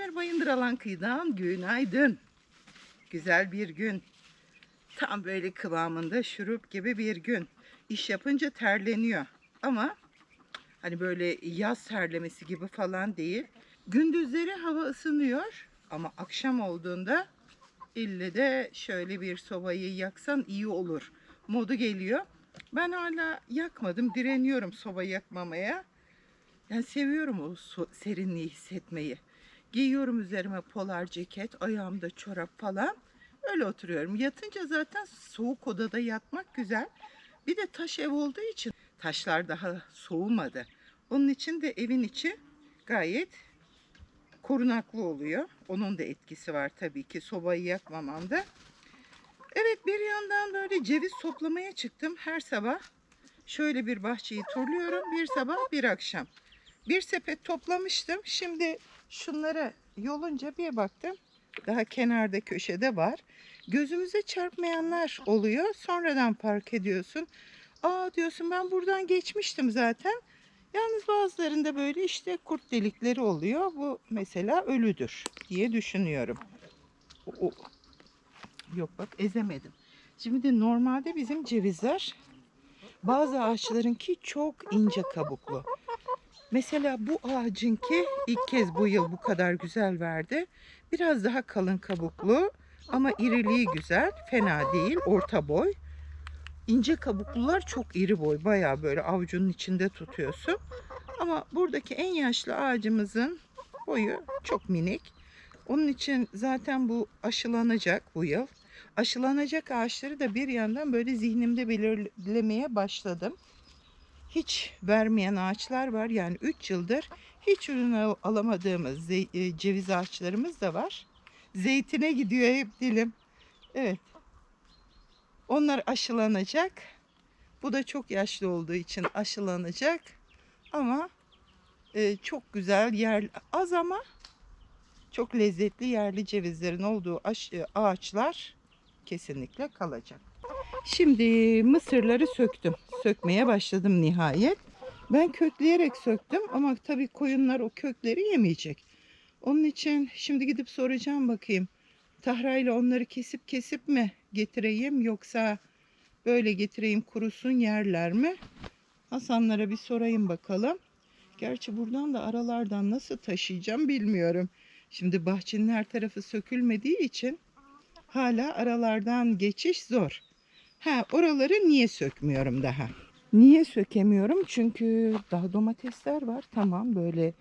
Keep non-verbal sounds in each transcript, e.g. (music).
İzmir Bayındıralan kıyıdan günaydın. Güzel bir gün. Tam böyle kıvamında şurup gibi bir gün. İş yapınca terleniyor. Ama hani böyle yaz terlemesi gibi falan değil. Gündüzleri hava ısınıyor ama akşam olduğunda ille de şöyle bir sobayı yaksan iyi olur. Modu geliyor. Ben hala yakmadım. Direniyorum soba yakmamaya. Yani seviyorum o serinliği hissetmeyi. Giyiyorum üzerime polar ceket, ayağımda çorap falan. Öyle oturuyorum. Yatınca zaten soğuk odada yatmak güzel. Bir de taş ev olduğu için taşlar daha soğumadı. Onun için de evin içi gayet korunaklı oluyor. Onun da etkisi var tabii ki sobayı yakmamamda. Evet bir yandan böyle ceviz toplamaya çıktım her sabah. Şöyle bir bahçeyi turluyorum. Bir sabah bir akşam. Bir sepet toplamıştım. Şimdi şunları yolunca bir baktım. Daha kenarda köşede var. Gözümüze çarpmayanlar oluyor. Sonradan fark ediyorsun. Aa diyorsun ben buradan geçmiştim zaten. Yalnız bazılarında böyle işte kurt delikleri oluyor. Bu mesela ölüdür diye düşünüyorum. O- o- Yok bak ezemedim. Şimdi de normalde bizim cevizler bazı ağaçlarınki çok ince kabuklu. Mesela bu ağacınki ilk kez bu yıl bu kadar güzel verdi. Biraz daha kalın kabuklu ama iriliği güzel. Fena değil. Orta boy. İnce kabuklular çok iri boy. Bayağı böyle avucunun içinde tutuyorsun. Ama buradaki en yaşlı ağacımızın boyu çok minik. Onun için zaten bu aşılanacak bu yıl. Aşılanacak ağaçları da bir yandan böyle zihnimde belirlemeye başladım. Hiç vermeyen ağaçlar var. Yani 3 yıldır hiç ürün al- alamadığımız e, ceviz ağaçlarımız da var. Zeytine gidiyor hep dilim. Evet. Onlar aşılanacak. Bu da çok yaşlı olduğu için aşılanacak. Ama e, çok güzel yer az ama çok lezzetli yerli cevizlerin olduğu e, ağaçlar kesinlikle kalacak. Şimdi mısırları söktüm. Sökmeye başladım nihayet. Ben kökleyerek söktüm ama tabii koyunlar o kökleri yemeyecek. Onun için şimdi gidip soracağım bakayım. Tahrayla onları kesip kesip mi getireyim yoksa böyle getireyim kurusun yerler mi? Hasanlara bir sorayım bakalım. Gerçi buradan da aralardan nasıl taşıyacağım bilmiyorum. Şimdi bahçenin her tarafı sökülmediği için hala aralardan geçiş zor. Ha oraları niye sökmüyorum daha? Niye sökemiyorum? Çünkü daha domatesler var. Tamam böyle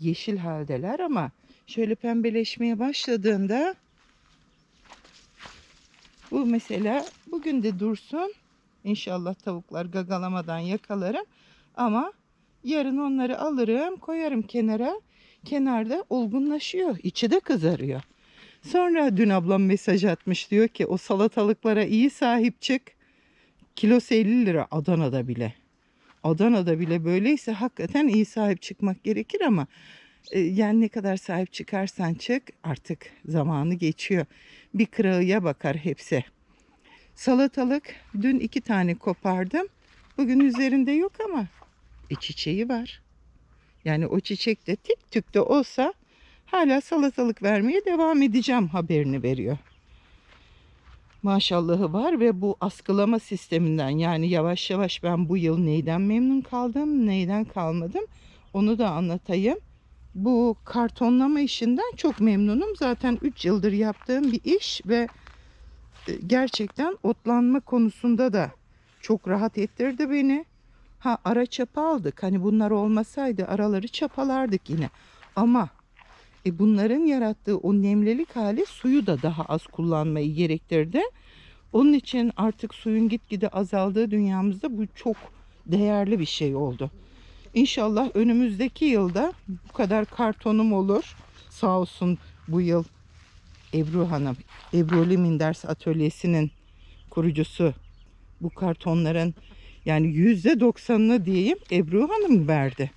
yeşil haldeler ama şöyle pembeleşmeye başladığında bu mesela bugün de dursun. İnşallah tavuklar gagalamadan yakalarım. Ama yarın onları alırım koyarım kenara. Kenarda olgunlaşıyor. içi de kızarıyor. Sonra dün ablam mesaj atmış diyor ki o salatalıklara iyi sahip çık. Kilosu 50 lira Adana'da bile. Adana'da bile böyleyse hakikaten iyi sahip çıkmak gerekir ama e, yani ne kadar sahip çıkarsan çık artık zamanı geçiyor. Bir kırağıya bakar hepsi. Salatalık dün iki tane kopardım. Bugün üzerinde yok ama e, çiçeği var. Yani o çiçek de tek tük de olsa hala salatalık vermeye devam edeceğim haberini veriyor. Maşallahı var ve bu askılama sisteminden yani yavaş yavaş ben bu yıl neyden memnun kaldım, neyden kalmadım onu da anlatayım. Bu kartonlama işinden çok memnunum. Zaten 3 yıldır yaptığım bir iş ve e, gerçekten otlanma konusunda da çok rahat ettirdi beni. Ha ara çapa aldık. Hani bunlar olmasaydı araları çapalardık yine. Ama e, bunların yarattığı o nemlilik hali suyu da daha az kullanmayı gerektirdi. Onun için artık suyun gitgide azaldığı dünyamızda bu çok değerli bir şey oldu. İnşallah önümüzdeki yılda bu kadar kartonum olur. Sağ olsun bu yıl Ebru Hanım, Ebru Liminders Atölyesi'nin kurucusu bu kartonların yani yüzde doksanını diyeyim Ebru Hanım verdi.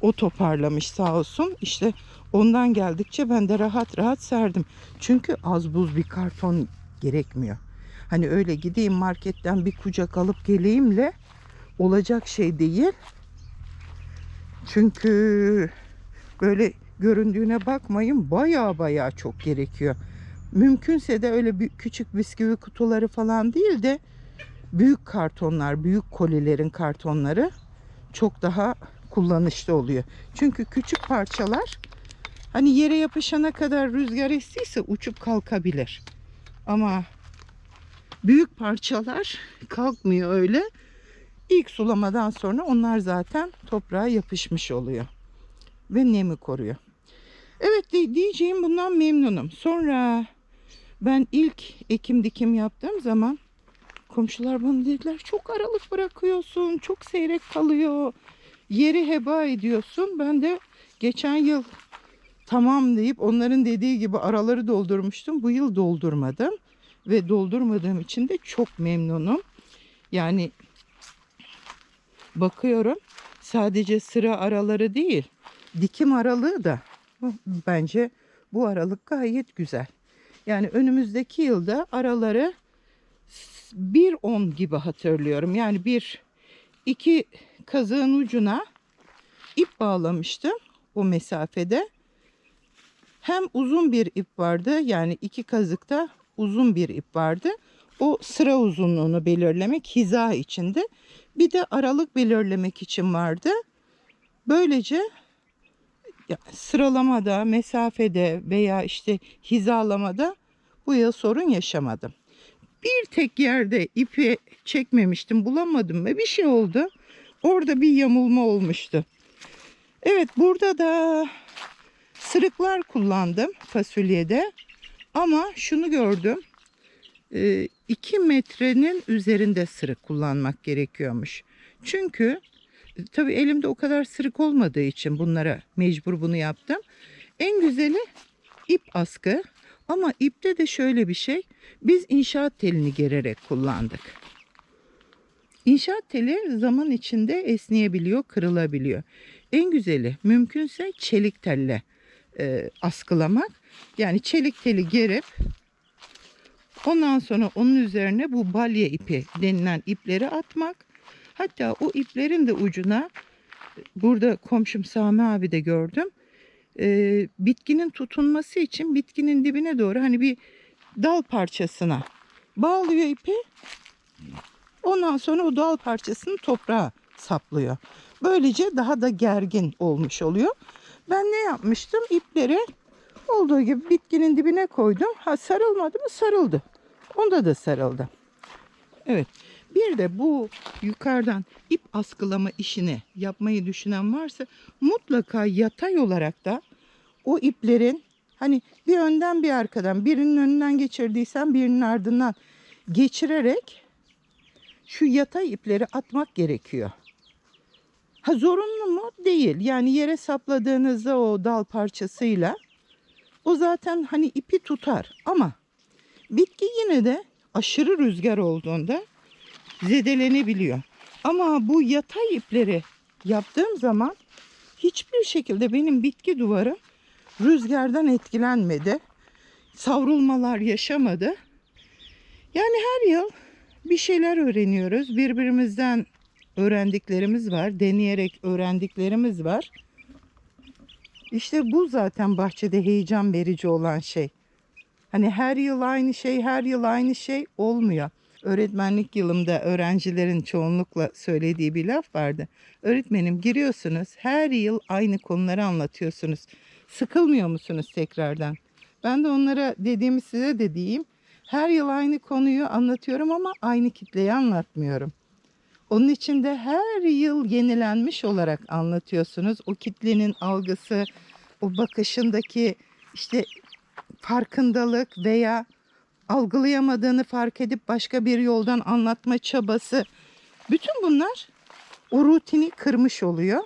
O toparlamış sağ olsun. İşte ondan geldikçe ben de rahat rahat serdim. Çünkü az buz bir karton gerekmiyor. Hani öyle gideyim marketten bir kucak alıp geleyimle olacak şey değil. Çünkü böyle göründüğüne bakmayın. Baya baya çok gerekiyor. Mümkünse de öyle bir küçük bisküvi kutuları falan değil de büyük kartonlar, büyük kolilerin kartonları çok daha kullanışlı oluyor. Çünkü küçük parçalar hani yere yapışana kadar rüzgar estiyse uçup kalkabilir. Ama büyük parçalar kalkmıyor öyle. İlk sulamadan sonra onlar zaten toprağa yapışmış oluyor. Ve nemi koruyor. Evet di- diyeceğim bundan memnunum. Sonra ben ilk ekim dikim yaptığım zaman komşular bana dediler çok aralık bırakıyorsun, çok seyrek kalıyor, yeri heba ediyorsun. Ben de geçen yıl tamam deyip onların dediği gibi araları doldurmuştum. Bu yıl doldurmadım ve doldurmadığım için de çok memnunum. Yani bakıyorum sadece sıra araları değil, dikim aralığı da bence bu aralık gayet güzel. Yani önümüzdeki yılda araları 1.10 gibi hatırlıyorum. Yani bir iki kazığın ucuna ip bağlamıştım o mesafede. Hem uzun bir ip vardı yani iki kazıkta uzun bir ip vardı. O sıra uzunluğunu belirlemek hiza içinde. Bir de aralık belirlemek için vardı. Böylece sıralamada, mesafede veya işte hizalamada bu yıl sorun yaşamadım. Bir tek yerde ipi çekmemiştim, bulamadım ve bir şey oldu. Orada bir yamulma olmuştu. Evet, burada da sırıklar kullandım fasulyede. Ama şunu gördüm. 2 metrenin üzerinde sırık kullanmak gerekiyormuş. Çünkü tabii elimde o kadar sırık olmadığı için bunlara mecbur bunu yaptım. En güzeli ip askı. Ama ipte de şöyle bir şey. Biz inşaat telini gererek kullandık. İnşaat teli zaman içinde esneyebiliyor, kırılabiliyor. En güzeli mümkünse çelik telle e, askılamak. Yani çelik teli gerip ondan sonra onun üzerine bu balya ipi denilen ipleri atmak. Hatta o iplerin de ucuna burada komşum Sami abi de gördüm. E, bitkinin tutunması için bitkinin dibine doğru hani bir dal parçasına bağlıyor ipi. Ondan sonra o dal parçasını toprağa saplıyor. Böylece daha da gergin olmuş oluyor. Ben ne yapmıştım? İpleri olduğu gibi bitkinin dibine koydum. Ha sarılmadı mı? Sarıldı. Onda da sarıldı. Evet. Bir de bu yukarıdan ip askılama işini yapmayı düşünen varsa mutlaka yatay olarak da o iplerin hani bir önden bir arkadan birinin önünden geçirdiysen birinin ardından geçirerek şu yatay ipleri atmak gerekiyor. Ha zorunlu mu? Değil. Yani yere sapladığınızda o dal parçasıyla o zaten hani ipi tutar ama bitki yine de aşırı rüzgar olduğunda zedelenebiliyor. Ama bu yatay ipleri yaptığım zaman hiçbir şekilde benim bitki duvarım rüzgardan etkilenmedi. Savrulmalar yaşamadı. Yani her yıl bir şeyler öğreniyoruz. Birbirimizden öğrendiklerimiz var. Deneyerek öğrendiklerimiz var. İşte bu zaten bahçede heyecan verici olan şey. Hani her yıl aynı şey, her yıl aynı şey olmuyor. Öğretmenlik yılımda öğrencilerin çoğunlukla söylediği bir laf vardı. Öğretmenim giriyorsunuz, her yıl aynı konuları anlatıyorsunuz. Sıkılmıyor musunuz tekrardan? Ben de onlara dediğimi size de diyeyim. Her yıl aynı konuyu anlatıyorum ama aynı kitleyi anlatmıyorum. Onun için de her yıl yenilenmiş olarak anlatıyorsunuz. O kitlenin algısı, o bakışındaki işte farkındalık veya algılayamadığını fark edip başka bir yoldan anlatma çabası. Bütün bunlar o rutini kırmış oluyor.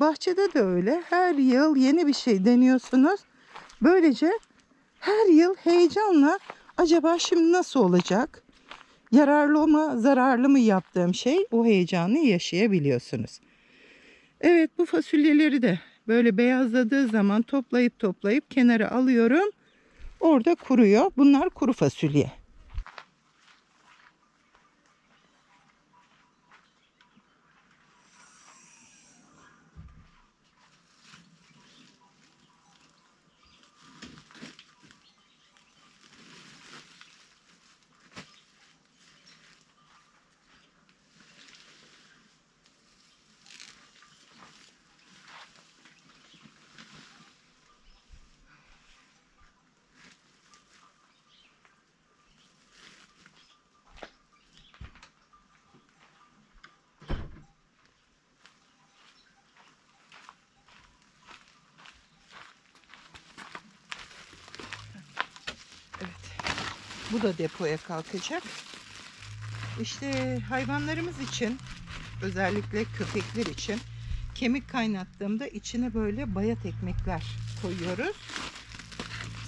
Bahçede de öyle. Her yıl yeni bir şey deniyorsunuz. Böylece her yıl heyecanla acaba şimdi nasıl olacak? Yararlı mı, zararlı mı yaptığım şey o heyecanı yaşayabiliyorsunuz. Evet bu fasulyeleri de böyle beyazladığı zaman toplayıp toplayıp kenara alıyorum. Orada kuruyor. Bunlar kuru fasulye. Bu da depoya kalkacak. İşte hayvanlarımız için özellikle köpekler için kemik kaynattığımda içine böyle bayat ekmekler koyuyoruz.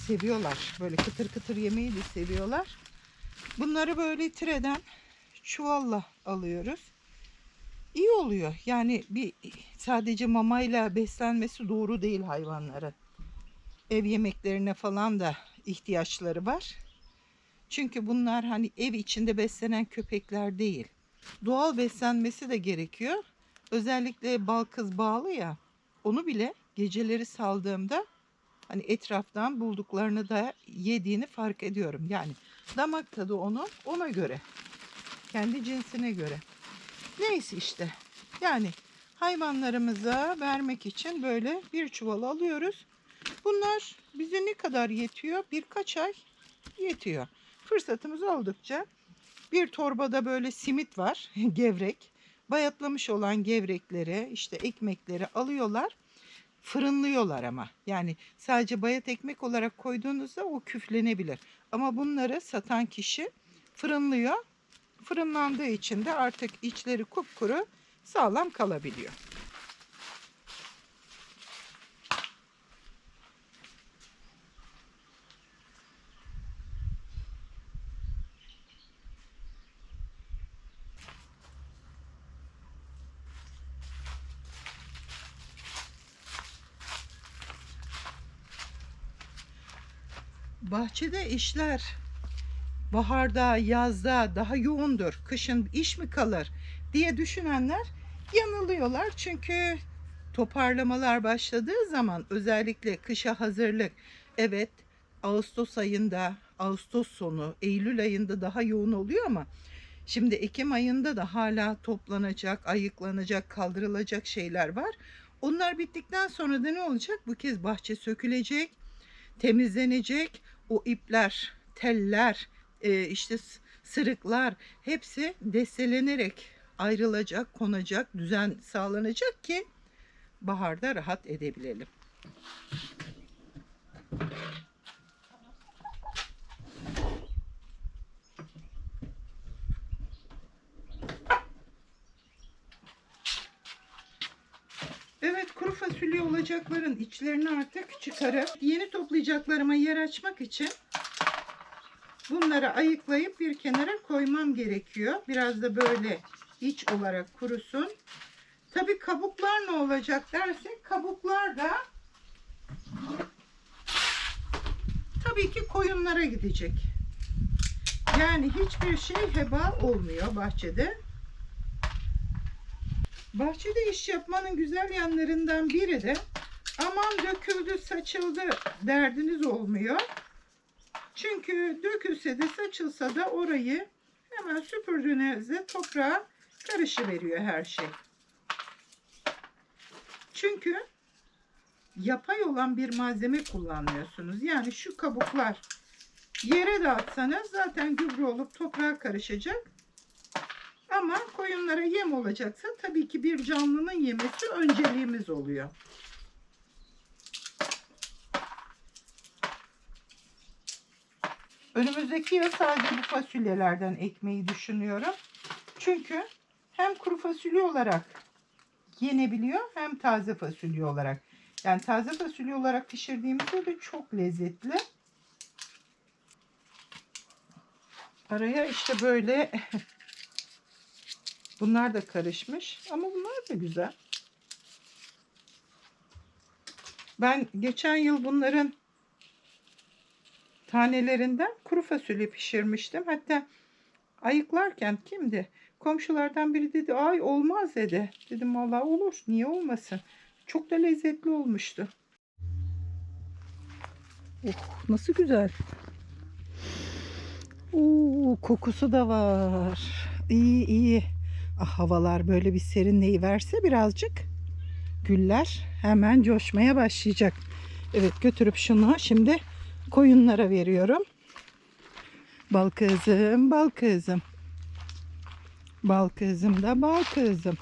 Seviyorlar. Böyle kıtır kıtır yemeği de seviyorlar. Bunları böyle tireden çuvalla alıyoruz. İyi oluyor. Yani bir sadece mamayla beslenmesi doğru değil hayvanların. Ev yemeklerine falan da ihtiyaçları var. Çünkü bunlar hani ev içinde beslenen köpekler değil. Doğal beslenmesi de gerekiyor. Özellikle bal kız bağlı ya. Onu bile geceleri saldığımda hani etraftan bulduklarını da yediğini fark ediyorum. Yani damak tadı onu ona göre. Kendi cinsine göre. Neyse işte. Yani hayvanlarımıza vermek için böyle bir çuval alıyoruz. Bunlar bize ne kadar yetiyor? Birkaç ay yetiyor. Fırsatımız oldukça bir torbada böyle simit var, (laughs) gevrek. Bayatlamış olan gevrekleri, işte ekmekleri alıyorlar. Fırınlıyorlar ama. Yani sadece bayat ekmek olarak koyduğunuzda o küflenebilir. Ama bunları satan kişi fırınlıyor. Fırınlandığı için de artık içleri kupkuru sağlam kalabiliyor. Bahçede işler baharda, yazda daha yoğundur. Kışın iş mi kalır diye düşünenler yanılıyorlar. Çünkü toparlamalar başladığı zaman özellikle kışa hazırlık evet Ağustos ayında, Ağustos sonu, Eylül ayında daha yoğun oluyor ama şimdi Ekim ayında da hala toplanacak, ayıklanacak, kaldırılacak şeyler var. Onlar bittikten sonra da ne olacak? Bu kez bahçe sökülecek, temizlenecek. O ipler, teller, e, işte sırıklar hepsi destelenerek ayrılacak, konacak, düzen sağlanacak ki baharda rahat edebilelim. Evet kuru fasulye olacakların içlerini artık çıkarıp yeni toplayacaklarıma yer açmak için bunları ayıklayıp bir kenara koymam gerekiyor. Biraz da böyle iç olarak kurusun. Tabi kabuklar ne olacak dersek kabuklar da tabii ki koyunlara gidecek. Yani hiçbir şey heba olmuyor bahçede. Bahçede iş yapmanın güzel yanlarından biri de aman döküldü, saçıldı derdiniz olmuyor. Çünkü dökülse de saçılsa da orayı hemen süpürdüğünüzde toprağa karışıveriyor her şey. Çünkü yapay olan bir malzeme kullanmıyorsunuz. Yani şu kabuklar yere dağıtsanız zaten gübre olup toprağa karışacak. Ama koyunlara yem olacaksa tabii ki bir canlının yemesi önceliğimiz oluyor. Önümüzdeki yıl sadece bu fasulyelerden ekmeyi düşünüyorum. Çünkü hem kuru fasulye olarak yenebiliyor hem taze fasulye olarak. Yani taze fasulye olarak pişirdiğimizde de çok lezzetli. Araya işte böyle (laughs) bunlar da karışmış ama bunlar da güzel. Ben geçen yıl bunların tanelerinden kuru fasulye pişirmiştim. Hatta ayıklarken kimdi? Komşulardan biri dedi ay olmaz dedi. Dedim vallahi olur niye olmasın. Çok da lezzetli olmuştu. Oh, nasıl güzel. Oo, kokusu da var. İyi iyi. Ah, havalar böyle bir serinleyiverse birazcık güller hemen coşmaya başlayacak. Evet götürüp şunu şimdi koyunlara veriyorum. Bal kızım, bal kızım. Bal kızım da bal kızım.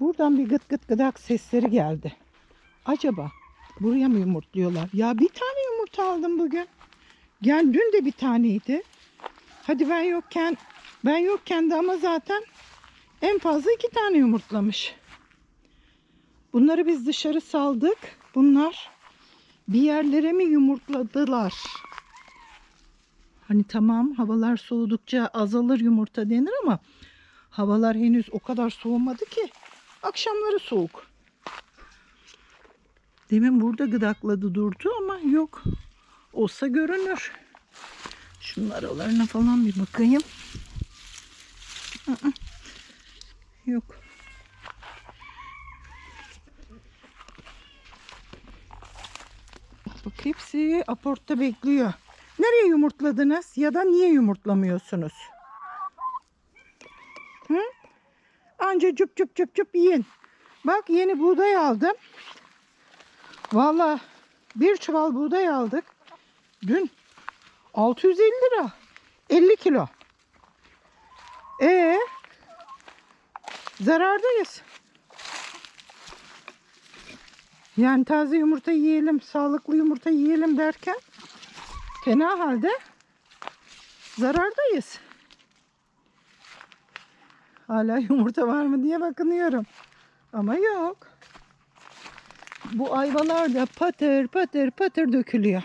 Buradan bir gıt gıt gıdak sesleri geldi. Acaba buraya mı yumurtluyorlar? Ya bir tane yumurta aldım bugün. Gel dün de bir taneydi. Hadi ben yokken ben yokken de ama zaten en fazla iki tane yumurtlamış. Bunları biz dışarı saldık. Bunlar bir yerlere mi yumurtladılar? Hani tamam havalar soğudukça azalır yumurta denir ama havalar henüz o kadar soğumadı ki. Akşamları soğuk. Demin burada gıdakladı durdu ama yok. Olsa görünür. Şunun aralarına falan bir bakayım. Yok. Bak hepsi aportta bekliyor. Nereye yumurtladınız ya da niye yumurtlamıyorsunuz? Hı? Anca cüp cüp cüp cüp yiyin. Bak yeni buğday aldım. Valla bir çuval buğday aldık. Dün 650 lira. 50 kilo. Ee, zarardayız. Yani taze yumurta yiyelim, sağlıklı yumurta yiyelim derken fena halde zarardayız. Hala (laughs) yumurta var mı diye bakınıyorum. Ama yok. Bu ayvalar da patır patır patır dökülüyor.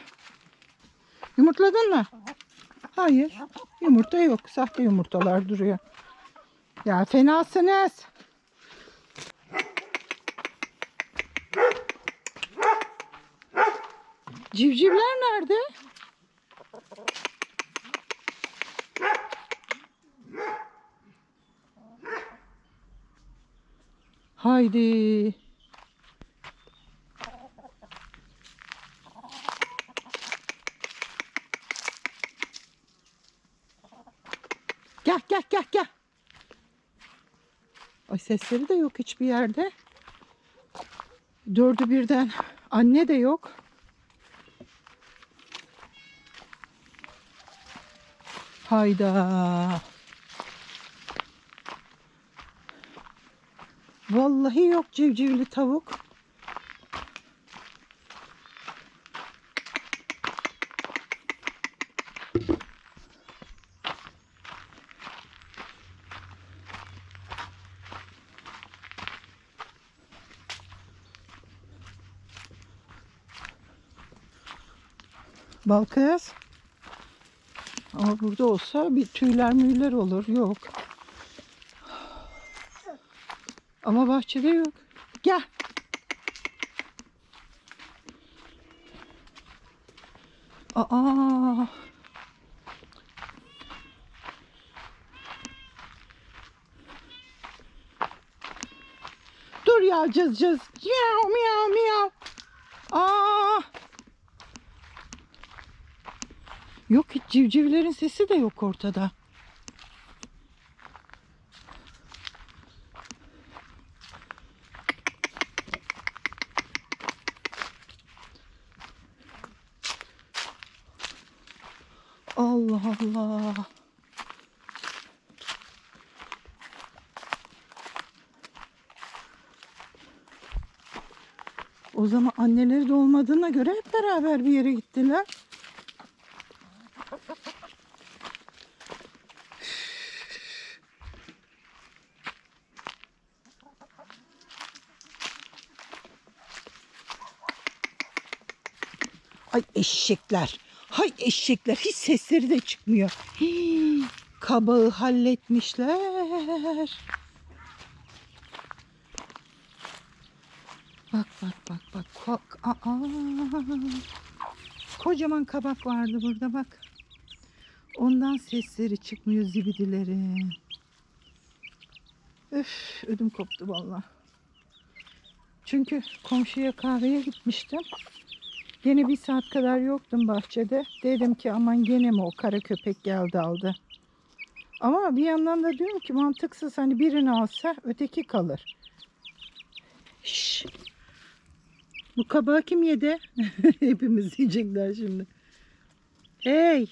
Yumurtladın mı? Hayır. Yumurta yok. Sahte yumurtalar duruyor. Ya fenasınız. Civcivler nerede? Haydi. Gel gel gel. Ay sesleri de yok hiçbir yerde. Dördü birden anne de yok. Hayda. Vallahi yok civcivli tavuk. Balkız. Ama burada olsa bir tüyler müyler olur. Yok. Ama bahçede yok. Gel. Aa. Dur ya cız cız. Miyav miyav miyav. Aa. Yok hiç civcivlerin sesi de yok ortada. Allah Allah. O zaman anneleri de olmadığına göre hep beraber bir yere gittiler. Ay eşekler. Hay eşekler. Hiç sesleri de çıkmıyor. Hii, kabağı halletmişler. Bak bak bak bak. Kok. Aa. Kocaman kabak vardı burada bak. Ondan sesleri çıkmıyor zibidilerin. Öf ödüm koptu vallahi. Çünkü komşuya kahveye gitmiştim. Gene bir saat kadar yoktum bahçede. Dedim ki aman gene mi o kara köpek geldi aldı. Ama bir yandan da diyorum ki mantıksız hani birini alsa öteki kalır. Şş. Bu kabağı kim yedi? (laughs) Hepimiz yiyecekler şimdi. Hey!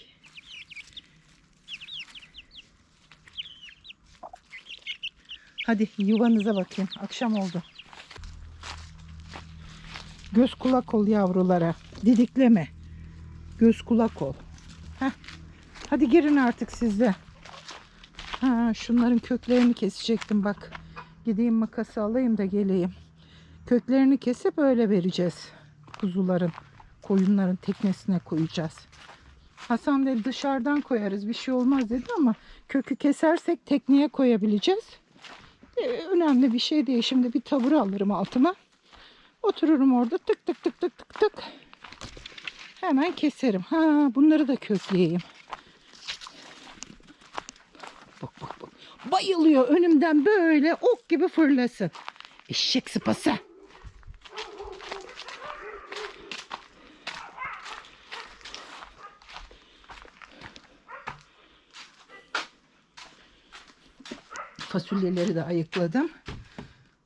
Hadi yuvanıza bakayım. Akşam oldu. Göz kulak ol yavrulara. Didikleme. Göz kulak ol. Heh. Hadi girin artık siz de. Ha, şunların köklerini kesecektim bak. Gideyim makası alayım da geleyim. Köklerini kesip öyle vereceğiz. Kuzuların, koyunların teknesine koyacağız. Hasan dedi dışarıdan koyarız bir şey olmaz dedi ama kökü kesersek tekneye koyabileceğiz. Ee, önemli bir şey değil. Şimdi bir tabure alırım altıma. Otururum orada tık tık tık tık tık tık. Hemen keserim. Ha bunları da kökleyeyim. Bak bak bak. Bayılıyor önümden böyle ok gibi fırlasın. Eşek sıpası. Fasulyeleri de ayıkladım.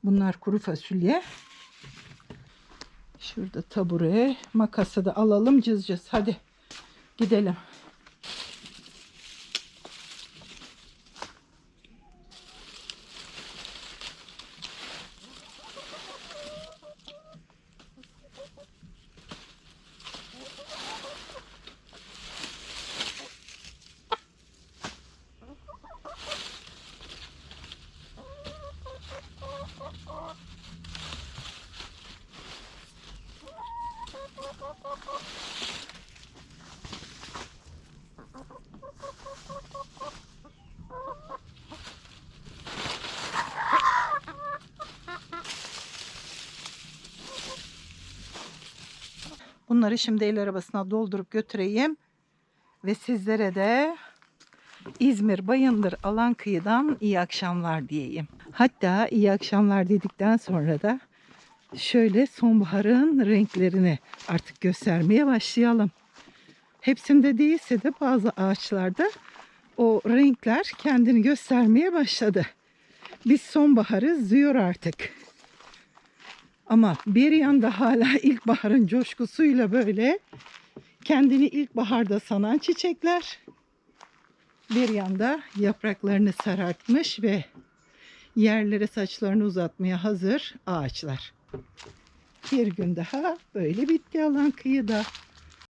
Bunlar kuru fasulye. Şurada tabure, makası da alalım cız cız. Hadi gidelim. Bunları şimdi el arabasına doldurup götüreyim. Ve sizlere de İzmir Bayındır Alan Kıyı'dan iyi akşamlar diyeyim. Hatta iyi akşamlar dedikten sonra da şöyle sonbaharın renklerini artık göstermeye başlayalım. Hepsinde değilse de bazı ağaçlarda o renkler kendini göstermeye başladı. Biz sonbaharı diyor artık. Ama bir yanda hala (laughs) ilkbaharın coşkusuyla böyle kendini ilkbaharda sanan çiçekler bir yanda yapraklarını sarartmış ve yerlere saçlarını uzatmaya hazır ağaçlar. Bir gün daha böyle bitti alan kıyıda.